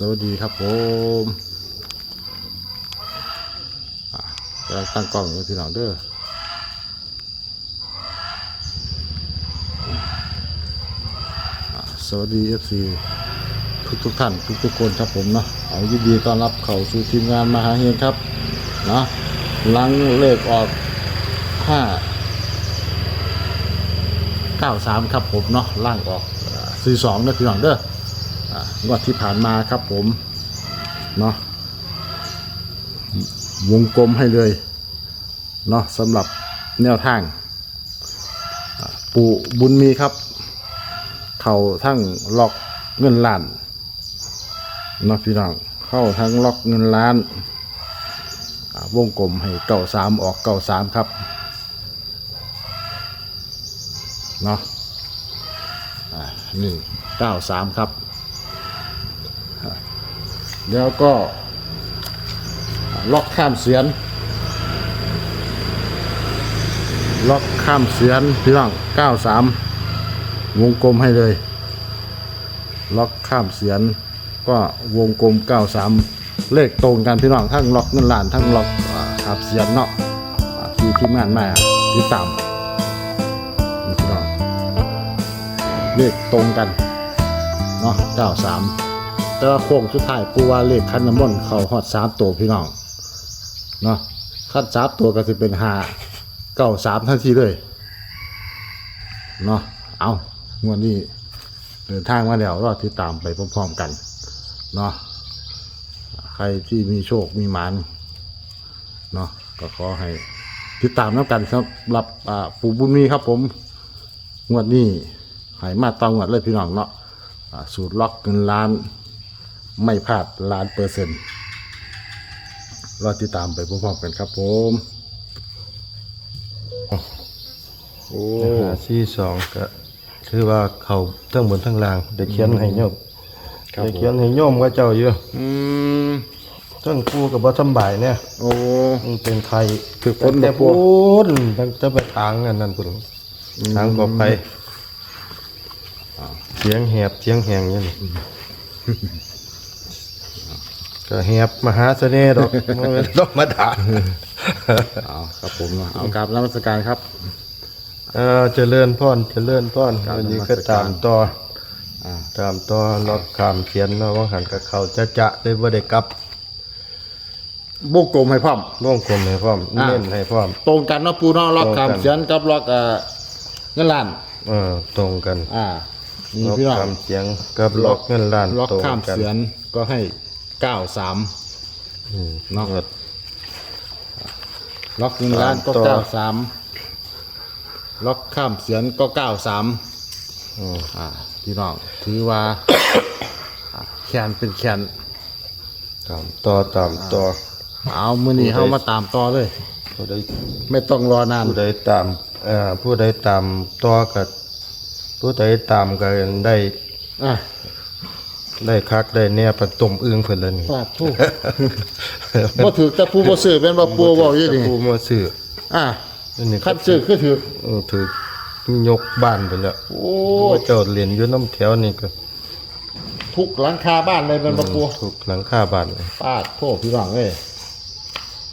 สวัสดีครับผมกำลังตั้งกล้องอยู่พี่น้องเด้อสวัสดีเอฟซีทุกทุกท่านทุกทุกคนครับผมเนาะเอายินดีต้อนรับเข้าสู่ทีมงานมหาเฮงครับเนาะหลังเลขออกห้าเก้าสามครับผมเนาะล่างออกสี่สองนะพี่น้องเด้อ งวดที่ผ่านมาครับผม เนาะวงกลมให้เลย เนาะสำหรับแนวทาง ปู่บุญมีครับ เข้าทั้งล็อกเงินล้านเนาะพี่น้องเข้าทั้งล็อกเงินล้านวงกลมให้เก่าสามออกเก่าสามครับเนาะนี่เก้าสามครับ แล้วก็ล็อกข้ามเสียน ล็อกข้ามเสียนพี่น้อง93วงกลมให้เลย ล็อกข้ามเสียน ก็วงกลม93เลขตรงกันพี่น้องทั้งล็อกเงินล้านทั้งล็อกข้ามเสียนเนาะอ่ที่ทีมงานมาที่ตามนี่พี่น้องเลขตรงกันเนาะ93 แต่ว่าโค้งสุดท้ายปูว่าเลขคันน้ำมนต์เขาฮอดสามตัวพี่น้องเนาะคันสามตัวก็จะเป็นหาเก้าสามทันทีเลยเนาะเอางวดนี้เดินทางมาแล้วรอติดตามไปพร้อมๆกันเนาะใครที่มีโชคมีหมานเนาะก็ขอให้ติดตามน้ำกันครับรับปู่บุญมีครับผมงวดนี้ให้มาตองงวดเลยพี่น้องเนาะสูตรล็อกเงินล้าน ไม่พลาดล้านเปอร์เซ็นต์รอติดตามไปพร้อมๆกันครับผมโอ้หาที่สองก็คือว่าเขาทั้งบนทั้งล่างได้เขียนให้โยมครับได้ผมเขียนให้โยมก็เจ้าอยู่อืมทั้งคู่กับบ่สำบายเนี่ยโอ้มันเป็นใครคือคนแต่บ่กลัพูวนตั้งจะไปทางอันนั้นพุ่นทางก็ไปเสียงแหบเสียงแหงอย่างนี้ก็แหบมหาเสน่ห์ดอกมันเป็นธรรมดาเอาครับผมเนาะเอากราบนมัสการครับเออเจริญพรเจริญพรครับวันนี้นมัก็สการตามต่ออ่าตามต่อล็อกขามเขียนเนาะว่าหันกับเขาจะจะได้บ่ได้กลับวงกลมให้พร้อมร่วมกลมให้พร้อมอ่าเน้นให้พร้อม ตรงกันเนาะปูเนาะล็อกตรงกันคำเสียนกับล็อกเอ่อเงินล้านเออตรงกัน อ่านี่ล็อกพี่น้องขามเสียงกับล็อกเงินล้านล็อกตรงข้ามกันเสียนก็ให้ เก้าสามอืมเนาะเออล็อกเงินล้านก็ต่อเก้าสามล็อกข้ามเสียนก็เก้าสามอืมอ่าพี่น้องถือว่าอ่าแขนเป็นแขนตามต่อตามต่อเอามือนี้ผู้ใดเข้ามาตามต่อเลย ผู้ใดไม่ต้องรอนานผู้ใดตามเอ่อผู้ใดตามต่อก็ผู้ใดตามก็ได้อะ ได้คักได้แน่ปต้มอึ้งเพิ่นแล้วนี่ฟาดทุกบ่ถือแต่ผู้บ่ซื้อเป็นบ่ปัวบ่อยู่นี่ผู้มาซื้ออะอันนี้คันซื้อคือถือ เออถือยกบ้านไปแล้วโอ้โอ้เจ้าเรียนอยู่น้ำแถวนี่ก็ทุกหลังคาบ้านเลยเป็นบ่ปัวถูกหลังคาบ้านเลยฟาดโทษพี่น้องเอ้ย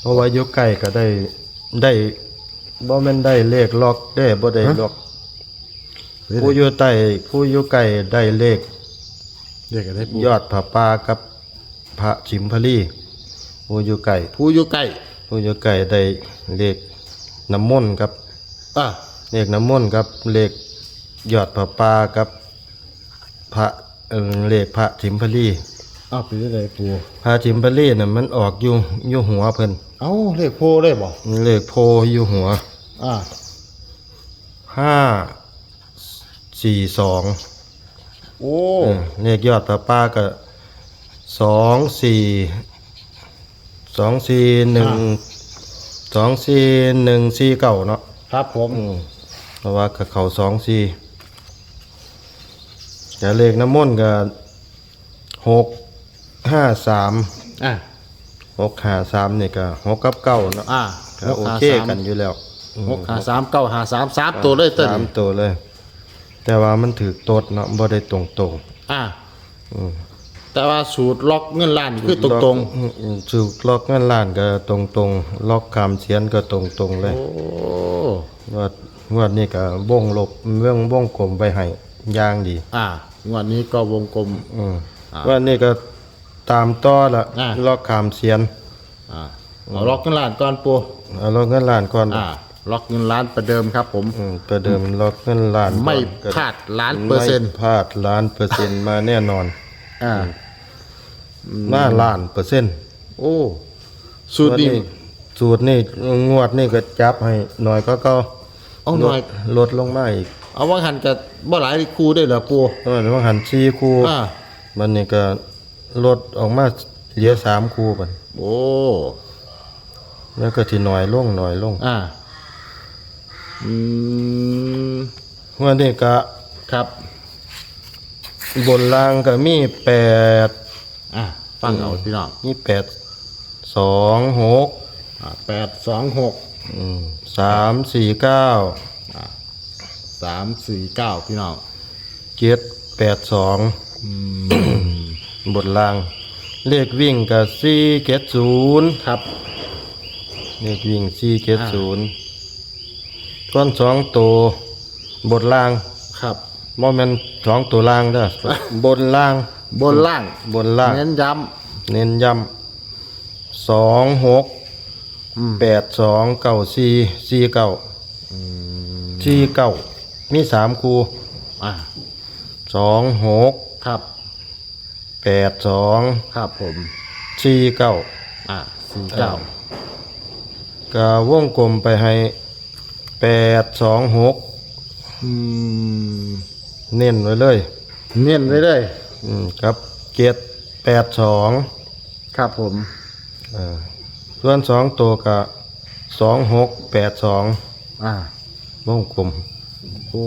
เพราะว่าอยู่ใกล้ก็ได้ได้บ่แม่นได้เลขล็อกได้บ่ได้ล็อกผู้อยู่ใต้ผู้อยู่ใกล้ได้เลข เรียกกันได้ปูยอดผาป่ากับพระชิมพลีผู้อยู่ไก่ผู้อยู่ใกล้ผู้อยู่ไก่ได้เลขน้ำมนต์ครับอะเลขน้ำมนต์ครับเลขยอดผาป่ากับพระเอ่อเลขพระชิมพลีเอาไปได้ปูพระชิมพลีน่ะมันออกอยู่อยู่หัวเพิ่นเอ้าเลขโพได้บ่เลขโพอยู่หัวอะห้าสี่สอง โอ้เลขยอดผาป่าก็สองสี่สองสี่หนึ่งสองสี่หนึ่งสี่เก้าเนาะครับผมอืมเพราะว่ากับเขาสองสี่แต่เลขน้ำมนต์ก็หกห้าสามอะหกห้าสามนี่ก็หกกับเก้าเนาะอะก็โอเคกันอยู่แล้วอืมหกหาสามเก้าหาสามสามตัวเลยเต้น สามตัวเลย แต่ว่ามันถือตดเนาะบ่ได้ตรงตรงอะๆอืมแต่ว่าสูตรล็อกเงินล้านคือตรงตรงอืมอืมสูตรล็อกเงินล้านก็ตรงตรงๆล็อกคำเสียนก็ตรงตรงๆเลยๆโอ้งวดงวดนี้ก็วงลบเรื่องวงกลมไปให้อย่างดี อ่างวดนี้ก็วงกลมอืมอ่าว่านี่ก็ตามต่อละอ่าล็อกคำเสียนอ่าเอาล็อกเงินล้านก่อนปูเอาล็อกเงินล้านก่อนอ่า ล็อกเงินล้านประเดิมครับ ผมอืมประเดิมล็อกเงินล้านก่อนไม่ก็พลาดล้านเปอร์เซ็นต์ไม่พลาดล้านเปอร์เซ็นต์มาแน่นอนอ่าหน้าล้านเปอร์เซ็นต์โอ้สูตรนี้สูตรนี่งวดนี่ก็จับให้หน่อยก็ก็เอาหน่อยลดลงมาอีกเอาว่าหันจะบ่หลายครูได้เหรอปูเออว่าหันสี่คู่อ่ามันนี่ก็ลดออกมาเหลือสามคู่บัดโอ้แล้วก็ที่หน่อยลงหน่อยลงอ่า อืมงวดนี้ก็ครับ บนล่างก็มีแปดอ่าฟังเอาพี่น้องมีแปดสองหกอ่าแปดสองหกอืมสามสี่เก้าสามสี่เก้าพี่น้องเจ็ดแปดสองบนล่าง เลขวิ่งกับสี่เจ็ดศูนย์ครับ เลขวิ่งสี่เจ็ดศูนย์ ต้นสองตัวบนล่างครับ โมเมนสองตัวล่างเด้อบนล่าง บนล่าง บนล่าง เน้นย้เน้นย้ำสองหกอืมแปดสองเก้าสี่สี่เก้าสี่เก้ามีสามคูำอ่าสองหกครับแปดสองครับผม สี่เก้าอ่าสี่เก้า ก็วงกลมไปให้ แปดสองหกอืมเน้นไว้เลยเน้นไว้เลยอืมครับเจ็ดแปดสองครับผมส่วนสองตัวก็สองหกแปดสองอ่าวงกลมโอ้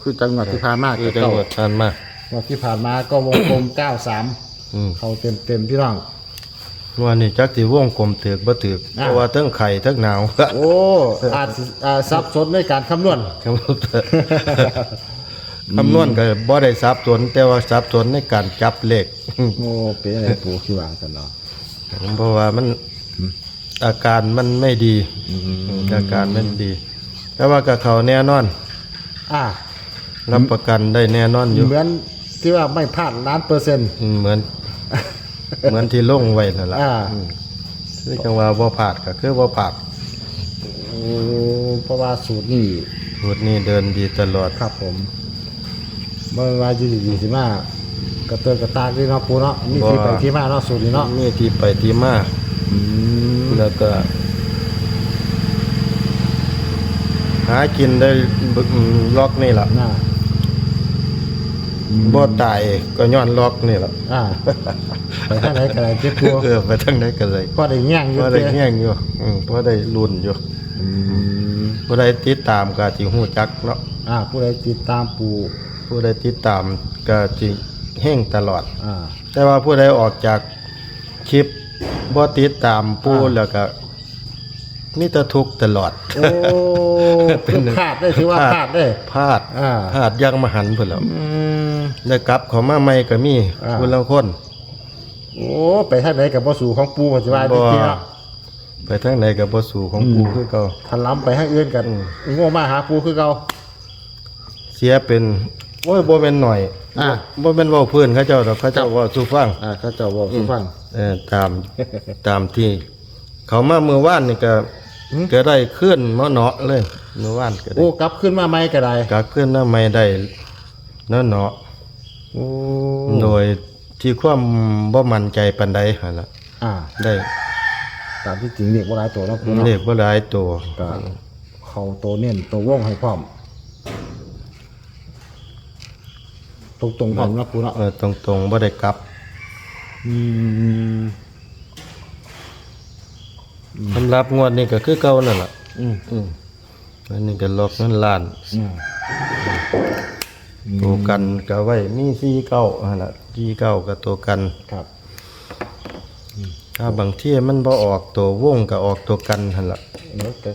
คือจังหวัดที่ผ่านมาคือก็จังเก้าหวัดทันมา งวดที่ผ่านมาก็วงกลมเก้าสามอืม เขาเต็มเต็มๆพี่น้อง วันนี้จักสิวงกลมถือกบ่ถือกอ่าเพราะว่าทั้งไข่ทั้งหนาวโอ้อาจสิอ่าซับซ้อนในการคำนวณคำนวณคำนวณก็บ่ได้สับสนแต่ว่าสับสนในการจับเลขโอ้เป็นอะไรปูขี้วางกันเนาะเพราะว่ามันอาการมันไม่ดีอาการมันดี แต่ว่ากับเขาแน่นอน อ่ารับประกันได้แน่นอนอยู่เหมือนที่ว่าไม่พลาดล้านเปอร์เซ็นต์เหมือน เหมือนที่ลงไว้นั่นล่ะอ่าคือจังว่าบ่ผาดก็คือบ่ผาดโอ้เพราะว่าสูตรนี่สูตรนี้เดินดีตลอดครับผมเมื่อวานยี่สิบยี่สิบห้ากระเตือนกระตากที่เนาะปูเนาะมีที่ไปที่มาเนาะสูตรนี้เนาะมีที่ไปที่มาอืมแล้วก็ หากินได้บึอืมล็อกนี่ล่ะน่า บ่ตายก็ย้อนล็อกนี่ล่ะอ่าไปทางไหนกันไหนเจ็บปูเออไปทางไหนก็ได้ก็ได้แย่งอยู่บ่ได้เด้แย่งอยู่อืมบ่ได้ลุ้นอยู่อืมผู้ใดติดตามก็สิฮู้จักเนาะอ่า ผู้ใดติดตามปูผู้ใดติดตามก็สิเฮงตลอด อ่า แต่ว่าผู้ใดออกจากคลิปบ่ติดตามผู้อ่าแล้วก็ มีแต่ทุกข์ตลอด โอ้คือพลาดได้ถือว่าพลาดได้ พลาดอ่า พลาดอยังมหันต์พุ่นแหล้วอืม ได้กลับเขามาใหม่ก็มีอ่า คนละคนโอ้ไปทางไหนกับบ่สู่ของปูปัจจุบันบ่จริงๆเนาะไปทางไหนก็บ่สู่ของกูคือเก่า ทันล้ำไปทางอื่นกันโง่มาหาปูคือเก่า เสียเป็นโอ้ยบ่แม่นหน่อยอ่า บ่แม่นเว้าพื้นเขาเจ้าดอกเขาเจ้าเว้าสู่ฟัง อ่าเขาเจะบอกสุฟัง เออตาม ตามที่ เขามาเมื่อวานนี่ก็หืม ก็ได้ขึ้นมาเนาะเลยเมื่อวานก็ได้โอ้กลับขึ้นมาไหมก็ได้ก็ขึ้นมาไม่ได้เนาะเนาะโอ้โดยที่ความบ่มั่นใจปานใดหั่นล่ะอ่า ได้ตามที่จริงเรียกว่าหลายตัวเนาะปูเนาะเลขบ่หลายตัวก็เขาตัวเน้นตัววงให้พร้อมตรงตรงๆพร้อมเนาะปูเนาะเออตรงๆบ่ได้กลับ อืม สำหรับงวดนี้ก็คือเก่านั่นล่ะอืมอืมอันนี้ก็ล็อกเงินล้านอืมตัวกันก็ไว้มีสี่เก้าหั่นล่ะสี่เก้าก็ตัวกัน ครับถ้าบางที่มันบ่ออกตัววงก็ออกตัวกันหั่นล่ะแล้วแต่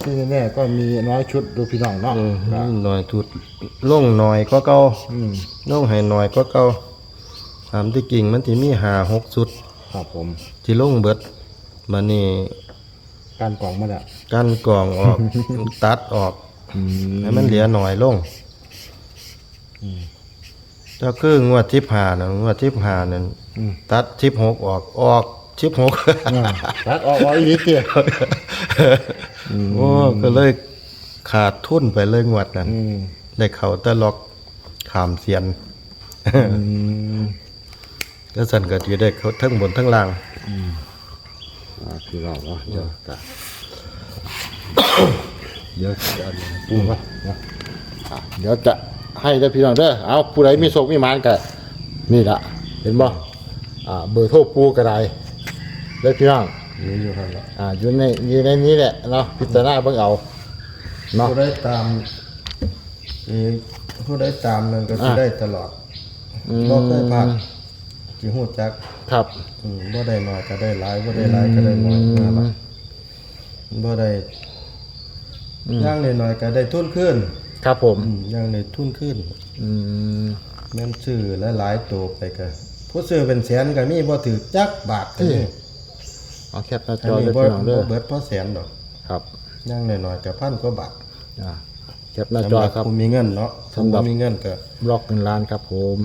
ที่แน่ๆก็มีน้อยชุดดูพี่น้องเนาะอืมหน่อยทุดลงหน่อยก็เก่าอืมลงให้หน่อยก็เก่าตามที่กิ่งมันสิมีหาหกสุด ครับผมที่ลงเบิด มานี่การกล่องมาแล้วกั้นกรองออก ตัดออกอืมให้มันเหลือหน่อยลงถ้าคืองวดทิพหานะงวดทิพหานั่นอืมตัดทิพหกออกออกทิพหก อ่าตัดออกออกอีกนิดเดียวโอ้ก็เลยขาดทุนไปเลยงวดนั้นอืมได้เขาแตะล็อกขามเสียน อืมก็สั่นก็จะได้เขาทั้งบนทั้งล่างอ่า พี่น้องเนาะเดี๋ยวจะเดี๋ยวจะเอาปูมาเนาะอะเดี๋ยวจะให้ได้อพี่น้องเด้อเอาผู้ใดมีโศกมีหมานก็นี่ละเห็นบ่อ่าเบอร์โทรปูก็ได้ได้อพี่น้องนี่อยู่ครับอ่าอยู่ในอยู่ในนี้แหละเนาะพิจารณาเบิ่งเอาเนาะ ผู้ได้ตามนี่ผู้ได้ตามนั่นก็จะอ่าได้ตลอดอืมบ่เคยพลาด สิฮู้จักครับอืมบ่ได้น้อยก็ได้หลายบ่ได้หลายก็ได้น้อยนั่นล่ะบ่ได้อย่างน้อยๆก็ได้ทุนขึ้นครับผมอืมอย่างได้ทุนขึ้นอืมแม่นซื้อหลายๆตัวไปก็ผู้ซื้อเป็นแสนก็มีบ่ถือจักบาทก็มีเอาแคปหน้าอัจนอนี้ได้อบ่พี่น้องเด้บ่อเบิดเพราะแสนดอกครับอย่างน้อยๆก็พันกว่าบาทอ่าแคปหน้าสำจหอรับครับ ผู้มีเงินเนาะสำหรับ ผู้มีเงินก็ บล็อกเงินล้านครับผม